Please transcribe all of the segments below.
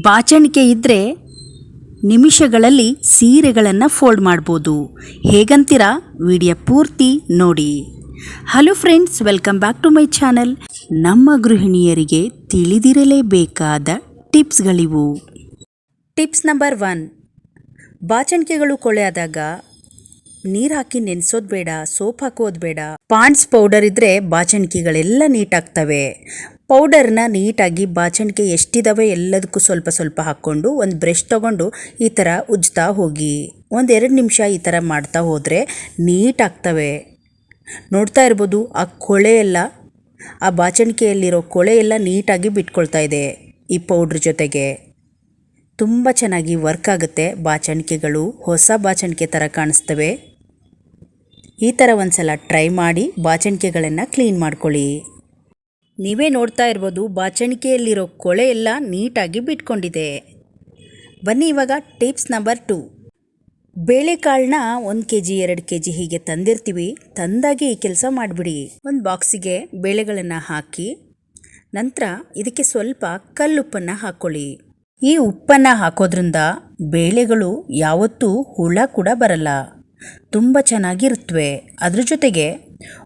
ಬಾಚಣಿಕೆ ಇದ್ದರೆ ನಿಮಿಷಗಳಲ್ಲಿ ಸೀರೆಗಳನ್ನು ಫೋಲ್ಡ್ ಮಾಡ್ಬೋದು. ಹೇಗಂತೀರಾ? ವಿಡಿಯೋ ಪೂರ್ತಿ ನೋಡಿ. Hello friends welcome back to my channel ನಮ್ಮ ಗೃಹಿಣಿಯರಿಗೆ ತಿಳಿದಿರಲೇಬೇಕಾದ ಟಿಪ್ಸ್ಗಳಿವು. Tips number one. ಬಾಚಣಿಕೆಗಳು ಕೊಳೆಯಾದಾಗ ನೀರು ಹಾಕಿ ನೆನೆಸೋದು ಬೇಡ, ಸೋಪ್ ಹಾಕೋದು ಬೇಡ. ಪಾಂಡ್ಸ್ ಪೌಡರ್ ಇದ್ದರೆ ಬಾಚಣಿಕೆಗಳೆಲ್ಲ ನೀಟಾಗ್ತವೆ ಪೌಡರ್ನ ನೀಟಾಗಿ ಬಾಚಣಿಕೆ ಎಷ್ಟಿದಾವೆ ಎಲ್ಲದಕ್ಕೂ ಸ್ವಲ್ಪ ಸ್ವಲ್ಪ ಹಾಕ್ಕೊಂಡು ಒಂದು ಬ್ರಷ್ ತಗೊಂಡು ಈ ಥರ ಉಜ್ತಾ ಹೋಗಿ. ಒಂದೆರಡು ನಿಮಿಷ ಈ ಥರ ಮಾಡ್ತಾ ಹೋದರೆ ನೀಟಾಗ್ತವೆ ನೋಡ್ತಾ ಇರ್ಬೋದು, ಆ ಕೊಳೆ ಎಲ್ಲ, ಆ ಬಾಚಣಿಕೆಯಲ್ಲಿರೋ ಕೊಳೆ ಎಲ್ಲ ನೀಟಾಗಿ ಬಿಟ್ಕೊಳ್ತಾ ಇದೆ ಈ ಪೌಡ್ರ್ ಜೊತೆಗೆ. ತುಂಬ ಚೆನ್ನಾಗಿ ವರ್ಕ್ ಆಗುತ್ತೆ. ಬಾಚಣಿಕೆಗಳು ಹೊಸ ಬಾಚಣಿಕೆ ಥರ ಕಾಣಿಸ್ತವೆ. ಈ ಥರ ಒಂದ್ಸಲ ಟ್ರೈ ಮಾಡಿ ಬಾಚಣಿಕೆಗಳನ್ನು ಕ್ಲೀನ್ ಮಾಡ್ಕೊಳ್ಳಿ. ನೀವೇ ನೋಡ್ತಾ ಇರ್ಬೋದು ಬಾಚಣಿಕೆಯಲ್ಲಿರೋ ಕೊಳೆ ಎಲ್ಲ ನೀಟಾಗಿ ಬಿಟ್ಕೊಂಡಿದೆ. ಬನ್ನಿ ಇವಾಗ ಟಿಪ್ಸ್ ನಂಬರ್ ಟು. ಬೇಳೆಕಾಳನ್ನ ಒಂದು ಕೆ ಜಿ ಎರಡು ಕೆ ಜಿ ಹೀಗೆ ತಂದಿರ್ತೀವಿ. ತಂದಾಗೆ ಈ ಕೆಲಸ ಮಾಡಿಬಿಡಿ. ಒಂದು ಬಾಕ್ಸಿಗೆ ಬೇಳೆಗಳನ್ನು ಹಾಕಿ, ನಂತರ ಇದಕ್ಕೆ ಸ್ವಲ್ಪ ಕಲ್ಲುಪ್ಪನ್ನು ಹಾಕ್ಕೊಳ್ಳಿ ಈ ಉಪ್ಪನ್ನು ಹಾಕೋದ್ರಿಂದ ಬೇಳೆಗಳು ಯಾವತ್ತೂ ಹುಳ ಕೂಡ ಬರಲ್ಲ. ತುಂಬ ಚೆನ್ನಾಗಿರುತ್ತವೆ ಅದ್ರ ಜೊತೆಗೆ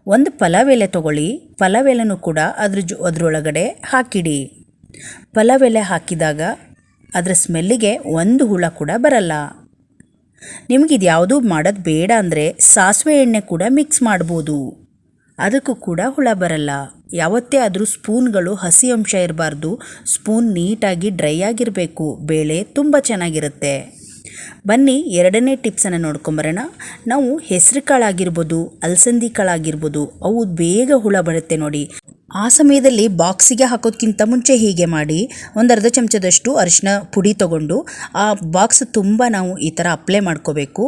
ಒಂದು ಪಲಾವ್ ಎಲೆ ತಗೊಳ್ಳಿ. ಪಲಾವ್ ಎಲೆನೂ ಕೂಡ ಅದ್ರ ಜೊ, ಅದರೊಳಗಡೆ ಹಾಕಿಡಿ. ಪಲಾವ್ ಎಲೆ ಹಾಕಿದಾಗ ಅದರ ಸ್ಮೆಲ್ಲಿಗೆ ಒಂದು ಹುಳ ಕೂಡ ಬರಲ್ಲ. ನಿಮಗೆ ಇದು ಯಾವುದೂ ಮಾಡೋದು ಬೇಡ ಅಂದರೆ ಸಾಸಿವೆ ಎಣ್ಣೆ ಕೂಡ ಮಿಕ್ಸ್ ಮಾಡ್ಬೋದು. ಅದಕ್ಕೂ ಕೂಡ ಹುಳ ಬರಲ್ಲ. ಯಾವತ್ತೇ ಆದರೂ ಸ್ಪೂನ್ಗಳು ಹಸಿ ಅಂಶ ಇರಬಾರ್ದು. ಸ್ಪೂನ್ ನೀಟಾಗಿ ಡ್ರೈ ಆಗಿರಬೇಕು. ಬೇಳೆ ತುಂಬ ಚೆನ್ನಾಗಿರುತ್ತೆ. ಬನ್ನಿ ಎರಡನೇ ಟಿಪ್ಸನ್ನು ನೋಡ್ಕೊಂಬರೋಣ. ನಾವು ಹೆಸರು ಕಾಳಾಗಿರ್ಬೋದು ಅಲಸಂದಿ ಕಾಳಾಗಿರ್ಬೋದು ಅವು ಬೇಗ ಹುಳ ಬರುತ್ತೆ ನೋಡಿ. ಆ ಸಮಯದಲ್ಲಿ ಬಾಕ್ಸಿಗೆ ಹಾಕೋದಕ್ಕಿಂತ ಮುಂಚೆ ಹೀಗೆ ಮಾಡಿ, ಒಂದು ಅರ್ಧ ಚಮಚದಷ್ಟು ಅರಿಶಿನ ಪುಡಿ ತಗೊಂಡು, ಆ ಬಾಕ್ಸ್ ತುಂಬ ನಾವು ಈ ಥರ ಅಪ್ಲೈ ಮಾಡ್ಕೋಬೇಕು.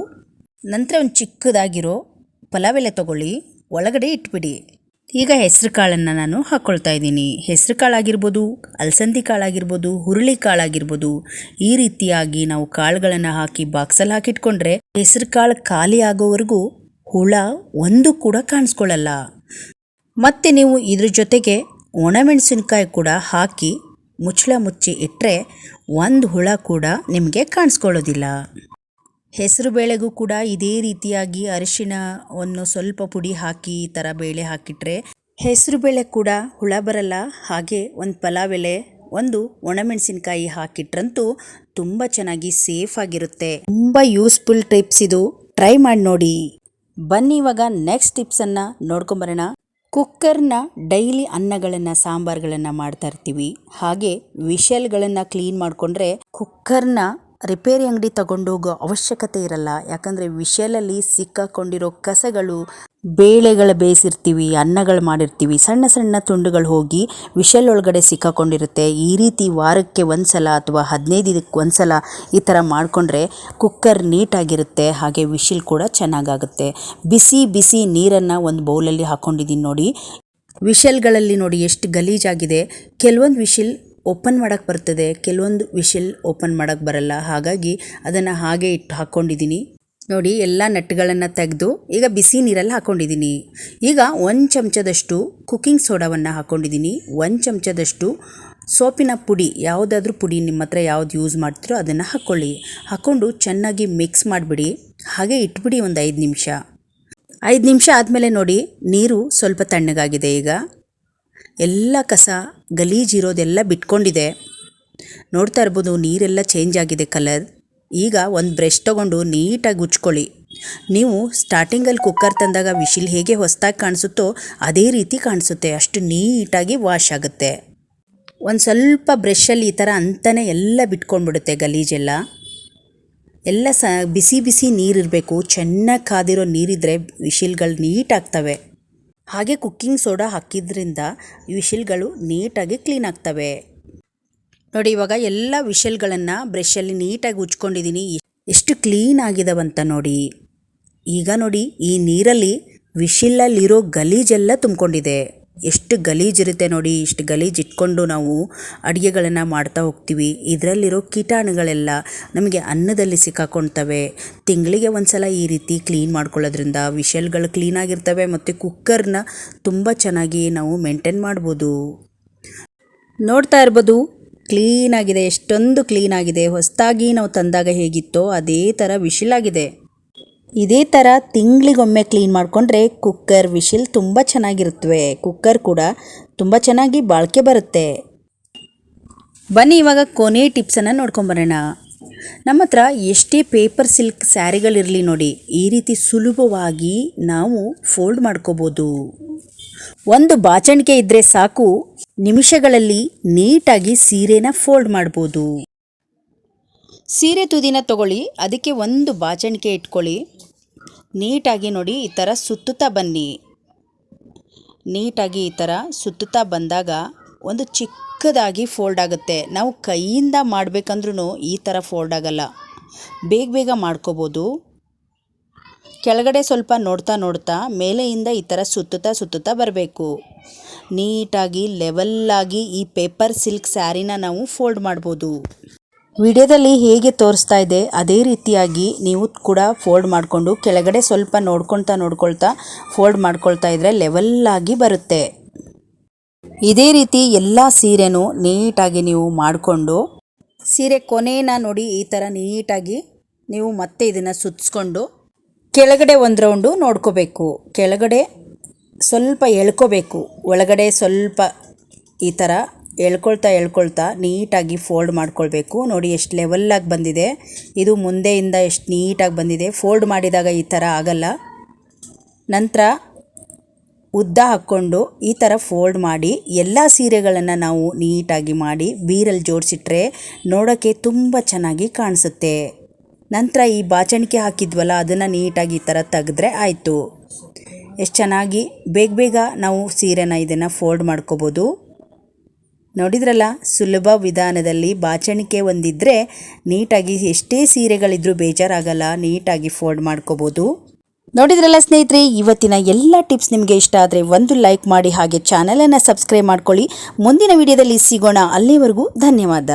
ನಂತರ ಒಂದು ಚಿಕ್ಕದಾಗಿರೋ ಪಲಾವ್ ಎಲೆ ತಗೊಳ್ಳಿ, ಒಳಗಡೆ ಇಟ್ಬಿಡಿ. ಈಗ ಹೆಸರು ಕಾಳನ್ನು ನಾನು ಹಾಕ್ಕೊಳ್ತಾ ಇದ್ದೀನಿ. ಹೆಸರು ಕಾಳಾಗಿರ್ಬೋದು ಅಲಸಂದಿ ಕಾಳಾಗಿರ್ಬೋದು, ಹುರುಳಿ ಕಾಳಾಗಿರ್ಬೋದು, ಈ ರೀತಿಯಾಗಿ ನಾವು ಕಾಳುಗಳನ್ನು ಹಾಕಿ ಬಾಕ್ಸಲ್ಲಿ ಹಾಕಿಟ್ಕೊಂಡ್ರೆ ಹೆಸರು ಕಾಳು ಖಾಲಿ ಆಗೋವರೆಗೂ ಹುಳ ಒಂದು ಕೂಡ ಕಾಣಿಸ್ಕೊಳ್ಳಲ್ಲ. ಮತ್ತು ನೀವು ಇದ್ರ ಜೊತೆಗೆ ಒಣಮೆಣಸಿನ್ಕಾಯಿ ಕೂಡ ಹಾಕಿ ಮುಚ್ಚಳ ಮುಚ್ಚಿ ಇಟ್ಟರೆ ಒಂದು ಹುಳ ಕೂಡ ನಿಮಗೆ ಕಾಣಿಸ್ಕೊಳ್ಳೋದಿಲ್ಲ. ಹೆಸರು ಬೇಳೆಗೂ ಕೂಡ ಇದೇ ರೀತಿಯಾಗಿ ಅರಿಶಿಣವನ್ನು ಸ್ವಲ್ಪ ಪುಡಿ ಹಾಕಿ ಈ ಥರ ಬೇಳೆ ಹಾಕಿಟ್ರೆ ಹೆಸರು ಬೇಳೆ ಕೂಡ ಹುಳ ಬರಲ್ಲ. ಹಾಗೆ ಒಂದು ಪಲಾವ್ ಎಲೆ, ಒಂದು ಒಣಮೆಣಸಿನ್ಕಾಯಿ ಹಾಕಿಟ್ರಂತೂ ತುಂಬ ಚೆನ್ನಾಗಿ ಸೇಫ್ ಆಗಿರುತ್ತೆ. ತುಂಬ ಯೂಸ್ಫುಲ್ ಟಿಪ್ಸ್ ಇದು. ಟ್ರೈ ಮಾಡಿ ನೋಡಿ. ಬನ್ನಿ ಇವಾಗ ನೆಕ್ಸ್ಟ್ ಟಿಪ್ಸನ್ನು ನೋಡ್ಕೊಂಬರೋಣ ಕುಕ್ಕರ್ನ ಡೈಲಿ ಅನ್ನಗಳನ್ನು, ಸಾಂಬಾರುಗಳನ್ನು ಮಾಡ್ತಾ ಇರ್ತೀವಿ. ಹಾಗೆ ವಿಷಲ್ಗಳನ್ನು ಕ್ಲೀನ್ ಮಾಡಿಕೊಂಡ್ರೆ ಕುಕ್ಕರ್ನ ರಿಪೇರಿ ಅಂಗಡಿ ತಗೊಂಡು ಹೋಗೋ ಅವಶ್ಯಕತೆ ಇರಲ್ಲ. ಯಾಕಂದರೆ ವಿಷಲಲ್ಲಿ ಸಿಕ್ಕಾಕೊಂಡಿರೋ ಕಸಗಳು, ಬೇಳೆಗಳು ಬೇಯಿಸಿರ್ತೀವಿ, ಅನ್ನಗಳು ಮಾಡಿರ್ತೀವಿ, ಸಣ್ಣ ಸಣ್ಣ ತುಂಡುಗಳು ಹೋಗಿ ವಿಷಲ್ ಒಳಗಡೆ ಸಿಕ್ಕಾಕೊಂಡಿರುತ್ತೆ. ಈ ರೀತಿ ವಾರಕ್ಕೆ ಒಂದು ಸಲ ಅಥವಾ ಹದಿನೈದು ದಿನಕ್ಕೆ ಒಂದು ಸಲ ಈ ಥರ ಮಾಡಿಕೊಂಡ್ರೆ ಕುಕ್ಕರ್ ನೀಟಾಗಿರುತ್ತೆ, ಹಾಗೆ ವಿಷಲ್ ಕೂಡ ಚೆನ್ನಾಗಾಗುತ್ತೆ. ಬಿಸಿ ಬಿಸಿ ನೀರನ್ನು ಒಂದು ಬೌಲಲ್ಲಿ ಹಾಕ್ಕೊಂಡಿದ್ದೀನಿ ನೋಡಿ. ವಿಷಲ್ಗಳಲ್ಲಿ ನೋಡಿ ಎಷ್ಟು ಗಲೀಜಾಗಿದೆ. ಕೆಲವೊಂದು ವಿಶಿಲ್ ಓಪನ್ ಮಾಡೋಕ್ಕೆ ಬರ್ತದೆ. ಕೆಲವೊಂದು ವಿಷಲ್ ಓಪನ್ ಮಾಡೋಕ್ಕೆ ಬರಲ್ಲ. ಹಾಗಾಗಿ ಅದನ್ನು ಹಾಗೆ ಇಟ್ಟು ಹಾಕ್ಕೊಂಡಿದ್ದೀನಿ ನೋಡಿ, ಎಲ್ಲ ನಟ್ಗಳನ್ನು ತೆಗೆದು ಈಗ ಬಿಸಿ ನೀರಲ್ಲಿ ಹಾಕ್ಕೊಂಡಿದ್ದೀನಿ ಈಗ ಒಂದು ಚಮಚದಷ್ಟು ಕುಕ್ಕಿಂಗ್ ಸೋಡಾವನ್ನು ಹಾಕ್ಕೊಂಡಿದ್ದೀನಿ ಒಂದು ಚಮಚದಷ್ಟು ಸೋಪಿನ ಪುಡಿ, ಯಾವುದಾದ್ರೂ ಪುಡಿ ನಿಮ್ಮ ಹತ್ರ ಯಾವ್ದು ಯೂಸ್ ಮಾಡ್ತೀರೋ ಅದನ್ನು ಹಾಕ್ಕೊಳ್ಳಿ ಹಾಕ್ಕೊಂಡು ಚೆನ್ನಾಗಿ ಮಿಕ್ಸ್ ಮಾಡಿಬಿಡಿ. ಹಾಗೆ ಇಟ್ಬಿಡಿ ಒಂದು ಐದು ನಿಮಿಷ. ಐದು ನಿಮಿಷ ಆದಮೇಲೆ ನೋಡಿ, ನೀರು ಸ್ವಲ್ಪ ತಣ್ಣಗಾಗಿದೆ ಈಗ. ಎಲ್ಲ ಕಸ ಗಲೀಜಿರೋದೆಲ್ಲ ಬಿಟ್ಕೊಂಡಿದೆ. ನೋಡ್ತಾ ಇರ್ಬೋದು ನೀರೆಲ್ಲ ಚೇಂಜ್ ಆಗಿದೆ ಕಲರ್ ಈಗ ಒಂದು ಬ್ರಷ್ ತೊಗೊಂಡು ನೀಟಾಗಿ ಉಚ್ಕೊಳ್ಳಿ ನೀವು ಸ್ಟಾರ್ಟಿಂಗಲ್ಲಿ ಕುಕ್ಕರ್ ತಂದಾಗ ವಿಶಿಲ್ ಹೇಗೆ ಹೊಸದಾಗಿ ಕಾಣಿಸುತ್ತೋ ಅದೇ ರೀತಿ ಕಾಣಿಸುತ್ತೆ. ಅಷ್ಟು ನೀಟಾಗಿ ವಾಶ್ ಆಗುತ್ತೆ. ಒಂದು ಸ್ವಲ್ಪ ಬ್ರಷಲ್ಲಿ ಈ ಥರ ಅಂತಲೇ ಎಲ್ಲ ಬಿಟ್ಕೊಂಡ್ಬಿಡುತ್ತೆ ಗಲೀಜೆಲ್ಲ ಎಲ್ಲ. ಸ ಬಿಸಿ ಬಿಸಿ ನೀರಿರಬೇಕು ಚೆನ್ನಾಗಿ ಕಾದಿರೋ ನೀರಿದ್ದರೆ ವಿಶಿಲ್ಗಳು ನೀಟಾಗ್ತವೆ ಹಾಗೆ ಕುಕ್ಕಿಂಗ್ ಸೋಡಾ ಹಾಕಿದ್ರಿಂದ ವಿಶಿಲ್ಗಳು ನೀಟಾಗಿ ಕ್ಲೀನ್ ಆಗ್ತವೆ. ನೋಡಿ, ಇವಾಗ ಎಲ್ಲ ವಿಷಲ್ಗಳನ್ನು ಬ್ರಷಲ್ಲಿ ನೀಟಾಗಿ ಉಜ್ಕೊಂಡಿದ್ದೀನಿ ಎಷ್ಟು ಕ್ಲೀನ್ ಆಗಿದಾವಂತ ನೋಡಿ. ಈಗ ನೋಡಿ, ಈ ನೀರಲ್ಲಿ ವಿಷಿಲ್ಲಲ್ಲಿರೋ ಗಲೀಜೆಲ್ಲ ತುಂಬಿಕೊಂಡಿದೆ. ಎಷ್ಟು ಗಲೀಜಿರುತ್ತೆ ನೋಡಿ, ಇಷ್ಟು ಗಲೀಜು ಇಟ್ಕೊಂಡು ನಾವು ಅಡುಗೆಗಳನ್ನು ಮಾಡ್ತಾ ಹೋಗ್ತೀವಿ. ಇದರಲ್ಲಿರೋ ಕೀಟಾಣುಗಳೆಲ್ಲ ನಮಗೆ ಅನ್ನದಲ್ಲಿ ಸಿಕ್ಕಾಕೊಳ್ತವೆ. ತಿಂಗಳಿಗೆ ಒಂದು ಸಲ ಈ ರೀತಿ ಕ್ಲೀನ್ ಮಾಡ್ಕೊಳ್ಳೋದ್ರಿಂದ ವಿಷಲ್ಗಳು ಕ್ಲೀನಾಗಿರ್ತವೆ ಮತ್ತು ಕುಕ್ಕರ್ನ ತುಂಬ ಚೆನ್ನಾಗಿ ನಾವು ಮೇಂಟೈನ್ ಮಾಡ್ಬೋದು. ನೋಡ್ತಾ ಇರ್ಬೋದು, ಕ್ಲೀನಾಗಿದೆ, ಎಷ್ಟೊಂದು ಕ್ಲೀನಾಗಿದೆ. ಹೊಸದಾಗಿ ನಾವು ತಂದಾಗ ಹೇಗಿತ್ತೋ ಅದೇ ಥರ ವಿಶಿಲಾಗಿದೆ ಇದೇ ಥರ ತಿಂಗಳಿಗೊಮ್ಮೆ ಕ್ಲೀನ್ ಮಾಡಿಕೊಂಡ್ರೆ ಕುಕ್ಕರ್ ವಿಶಿಲ್ ತುಂಬ ಚೆನ್ನಾಗಿರುತ್ತವೆ ಕುಕ್ಕರ್ ಕೂಡ ತುಂಬ ಚೆನ್ನಾಗಿ ಬಾಳಿಕೆ ಬರುತ್ತೆ. ಬನ್ನಿ, ಇವಾಗ ಕೊನೆ ಟಿಪ್ಸನ್ನು ನೋಡ್ಕೊಂಬರೋಣ ನಮ್ಮ ಹತ್ರ ಎಷ್ಟೇ ಪೇಪರ್ ಸಿಲ್ಕ್ ಸ್ಯಾರಿಗಳಿರಲಿ ನೋಡಿ, ಈ ರೀತಿ ಸುಲಭವಾಗಿ ನಾವು ಫೋಲ್ಡ್ ಮಾಡ್ಕೋಬೋದು. ಒಂದು ಬಾಚಣಿಕೆ ಇದ್ದರೆ ಸಾಕು, ನಿಮಿಷಗಳಲ್ಲಿ ನೀಟಾಗಿ ಸೀರೆನ ಫೋಲ್ಡ್ ಮಾಡ್ಬೋದು. ಸೀರೆ ತುದಿನ ತಗೊಳ್ಳಿ, ಅದಕ್ಕೆ ಒಂದು ಬಾಚಣಿಕೆ ಇಟ್ಕೊಳ್ಳಿ. ನೀಟಾಗಿ ನೋಡಿ, ಈ ಥರ ಸುತ್ತುತ್ತಾ ಬನ್ನಿ. ನೀಟಾಗಿ ಈ ಥರ ಸುತ್ತುತ್ತಾ ಬಂದಾಗ ಒಂದು ಚಿಕ್ಕದಾಗಿ ಫೋಲ್ಡ್ ಆಗುತ್ತೆ. ನಾವು ಕೈಯಿಂದ ಮಾಡಬೇಕಂದ್ರೂ ಈ ಥರ ಫೋಲ್ಡ್ ಆಗಲ್ಲ. ಬೇಗ ಬೇಗ ಮಾಡ್ಕೋಬೋದು. ಕೆಳಗಡೆ ಸ್ವಲ್ಪ ನೋಡ್ತಾ ನೋಡ್ತಾ ಮೇಲೆಯಿಂದ ಈ ಥರ ಸುತ್ತುತ್ತಾ ಸುತ್ತುತ್ತಾ ಬರಬೇಕು. ನೀಟಾಗಿ ಲೆವೆಲ್ಲಾಗಿ ಈ ಪೇಪರ್ ಸಿಲ್ಕ್ ಸ್ಯಾರಿನ ನಾವು ಫೋಲ್ಡ್ ಮಾಡ್ಬೋದು. ವಿಡಿಯೋದಲ್ಲಿ ಹೇಗೆ ತೋರಿಸ್ತಾ ಇದೆ, ಅದೇ ರೀತಿಯಾಗಿ ನೀವು ಕೂಡ ಫೋಲ್ಡ್ ಮಾಡಿಕೊಂಡು ಕೆಳಗಡೆ ಸ್ವಲ್ಪ ನೋಡ್ಕೊಳ್ತಾ ನೋಡ್ಕೊಳ್ತಾ ಫೋಲ್ಡ್ ಮಾಡ್ಕೊಳ್ತಾ ಇದ್ರೆ ಲೆವೆಲ್ಲಾಗಿ ಬರುತ್ತೆ. ಇದೇ ರೀತಿ ಎಲ್ಲ ಸೀರೆನೂ ನೀಟಾಗಿ ನೀವು ಮಾಡಿಕೊಂಡು, ಸೀರೆ ಕೊನೆನ ನೋಡಿ ಈ ಥರ ನೀಟಾಗಿ ನೀವು ಮತ್ತೆ ಇದನ್ನು ಸುತ್ತಿಸ್ಕೊಂಡು ಕೆಳಗಡೆ ಒಂದು ರೌಂಡು ನೋಡ್ಕೋಬೇಕು. ಕೆಳಗಡೆ ಸ್ವಲ್ಪ ಎಳ್ಕೋಬೇಕು, ಒಳಗಡೆ ಸ್ವಲ್ಪ ಈ ಥರ ಎಳ್ಕೊಳ್ತಾ ಎಳ್ಕೊಳ್ತಾ ನೀಟಾಗಿ ಫೋಲ್ಡ್ ಮಾಡ್ಕೊಳ್ಬೇಕು. ನೋಡಿ ಎಷ್ಟು ಲೆವೆಲ್ಲಾಗಿ ಬಂದಿದೆ. ಇದು ಮುಂದೆಯಿಂದ ಎಷ್ಟು ನೀಟಾಗಿ ಬಂದಿದೆ. ಫೋಲ್ಡ್ ಮಾಡಿದಾಗ ಈ ಥರ ಆಗಲ್ಲ. ನಂತರ ಉದ್ದ ಹಾಕ್ಕೊಂಡು ಈ ಥರ ಫೋಲ್ಡ್ ಮಾಡಿ ಎಲ್ಲ ಸೀರೆಗಳನ್ನು ನಾವು ನೀಟಾಗಿ ಮಾಡಿ ಬೀರಲ್ಲಿ ಜೋಡಿಸಿಟ್ರೆ ನೋಡೋಕ್ಕೆ ತುಂಬ ಚೆನ್ನಾಗಿ ಕಾಣಿಸುತ್ತೆ. ನಂತರ ಈ ಬಾಚಣಿಕೆ ಹಾಕಿದ್ವಲ್ಲ, ಅದನ್ನು ನೀಟಾಗಿ ಈ ಥರ ತೆಗೆದ್ರೆ ಆಯಿತು. ಎಷ್ಟು ಚೆನ್ನಾಗಿ ಬೇಗ ಬೇಗ ನಾವು ಸೀರೆನ ಇದನ್ನು ಫೋಲ್ಡ್ ಮಾಡ್ಕೋಬೋದು. ನೋಡಿದ್ರಲ್ಲ, ಸುಲಭ ವಿಧಾನದಲ್ಲಿ ಬಾಚಣಿಕೆ ಒಂದಿದ್ದರೆ ನೀಟಾಗಿ ಎಷ್ಟೇ ಸೀರೆಗಳಿದ್ರೂ ಬೇಜಾರಾಗಲ್ಲ, ನೀಟಾಗಿ ಫೋಲ್ಡ್ ಮಾಡ್ಕೋಬೋದು. ನೋಡಿದ್ರಲ್ಲ ಸ್ನೇಹಿತರೆ, ಇವತ್ತಿನ ಎಲ್ಲ ಟಿಪ್ಸ್ ನಿಮಗೆ ಇಷ್ಟ ಆದರೆ ಒಂದು ಲೈಕ್ ಮಾಡಿ ಹಾಗೆ ಚಾನಲನ್ನು ಸಬ್ಸ್ಕ್ರೈಬ್ ಮಾಡ್ಕೊಳ್ಳಿ. ಮುಂದಿನ ವಿಡಿಯೋದಲ್ಲಿ ಸಿಗೋಣ. ಅಲ್ಲಿವರೆಗೂ ಧನ್ಯವಾದ.